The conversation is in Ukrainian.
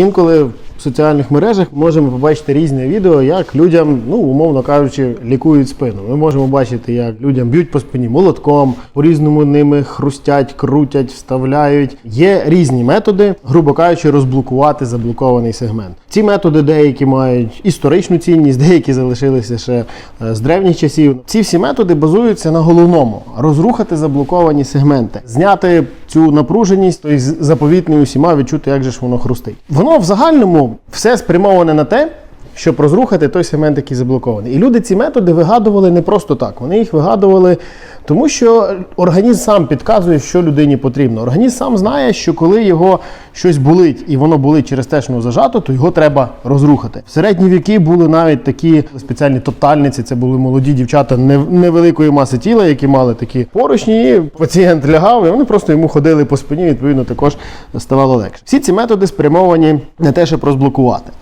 Інколи в соціальних мережах можемо побачити різні відео, як людям, ну умовно кажучи, лікують спину. Ми можемо бачити, як людям б'ють по спині молотком, по-різному ними хрустять, крутять, вставляють. Є різні методи, грубо кажучи, розблокувати заблокований сегмент. Ці методи деякі мають історичну цінність, деякі залишилися ще е, з древніх часів. Ці всі методи базуються на головному розрухати заблоковані сегменти, зняти цю напруженість, той заповітний усіма відчути, як же ж воно хрустить. Воно в загальному все спрямоване на те. Щоб розрухати той сегмент, який заблокований. І люди ці методи вигадували не просто так. Вони їх вигадували, тому що організм сам підказує, що людині потрібно. Організм сам знає, що коли його щось болить, і воно болить через те, що воно зажато, то його треба розрухати. В середні віки були навіть такі спеціальні топтальниці. Це були молоді дівчата невеликої маси тіла, які мали такі поручні. І пацієнт лягав, і вони просто йому ходили по спині. Відповідно, також ставало легше. Всі ці методи спрямовані на те, щоб розблокувати.